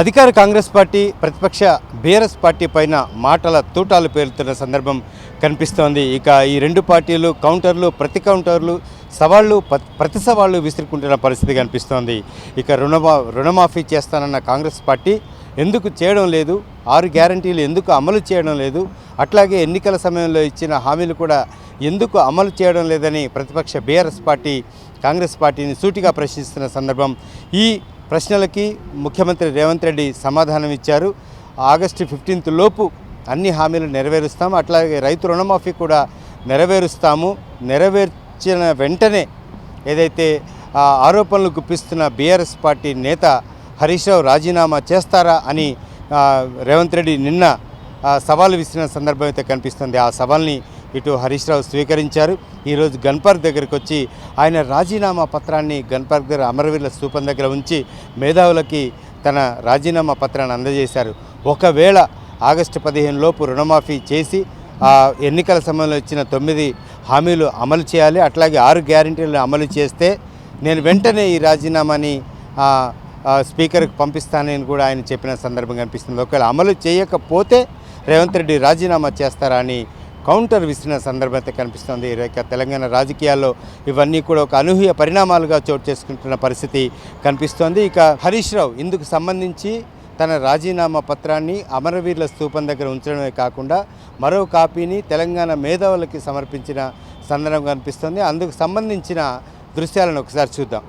అధికార కాంగ్రెస్ పార్టీ ప్రతిపక్ష BRS party పైన మాటల తూటాలు పేలుతున్న సందర్భం కనిపిస్తోంది. ఇక ఈ రెండు పార్టీలు కౌంటర్లు ప్రతి కౌంటర్లు సవాళ్ళు ప్రతి సవాళ్ళు విసురుకుంటున్న పరిస్థితి కనిపిస్తోంది. ఇక రుణమా రుణమాఫీ చేస్తానన్న కాంగ్రెస్ పార్టీ ఎందుకు చేయడం లేదు? ఆరు గ్యారంటీలు ఎందుకు అమలు చేయడం లేదు? అట్లాగే ఎన్నికల సమయంలో ఇచ్చిన హామీలు కూడా ఎందుకు అమలు చేయడం లేదని ప్రతిపక్ష బీఆర్ఎస్ పార్టీ కాంగ్రెస్ పార్టీని సూటిగా ప్రశ్నిస్తున్న సందర్భం ఈ ప్రశ్నలకి ముఖ్యమంత్రి రేవంత్ రెడ్డి సమాధానం ఇచ్చారు. ఆగస్టు ఫిఫ్టీన్త్ లోపు అన్ని హామీలు నెరవేరుస్తాం. అట్లాగే రైతు రుణమాఫీ కూడా నెరవేరుస్తాము. నెరవేర్చిన వెంటనే ఏదైతే ఆరోపణలు గుప్పిస్తున్న బీఆర్ఎస్ పార్టీ నేత హరీష్ రావు రాజీనామా చేస్తారా అని రేవంత్ రెడ్డి నిన్న ఆ, సవాలు విసిరిన సందర్భం అయితే కనిపిస్తుంది. ఆ సవాల్ని ఇటు హరీష్ రావు స్వీకరించారు. ఈరోజు గన్పార్క్ దగ్గరికి వచ్చి ఆయన రాజీనామా పత్రాన్ని గన్పార్క్ దగ్గర అమరవీరుల స్థూపం దగ్గర ఉంచి మేధావులకి తన రాజీనామా పత్రాన్ని అందజేశారు. ఒకవేళ ఆగస్టు పదిహేను లోపు రుణమాఫీ చేసి ఆ ఎన్నికల సమయంలో ఇచ్చిన తొమ్మిది హామీలు అమలు చేయాలి అట్లాగే ఆరు గ్యారంటీలను అమలు చేస్తే నేను వెంటనే ఈ రాజీనామాని స్పీకర్కి పంపిస్తానని కూడా ఆయన చెప్పిన సందర్భం కనిపిస్తుంది. ఒకవేళ అమలు చేయకపోతే రేవంత్ రెడ్డి రాజీనామా చేస్తారా అని కౌంటర్ విసిరిన సందర్భం అయితే కనిపిస్తుంది. ఇక తెలంగాణ రాజకీయాల్లో ఇవన్నీ కూడా ఒక అనూహ్య పరిణామాలుగా చోటు చేసుకుంటున్న పరిస్థితి కనిపిస్తోంది. ఇక హరీష్ రావు ఇందుకు సంబంధించి తన రాజీనామా పత్రాన్ని అమరవీరుల స్థూపం దగ్గర ఉంచడమే కాకుండా మరో కాపీని తెలంగాణ మేధావులకి సమర్పించిన సందర్భం కనిపిస్తోంది. అందుకు సంబంధించిన దృశ్యాలను ఒకసారి చూద్దాం.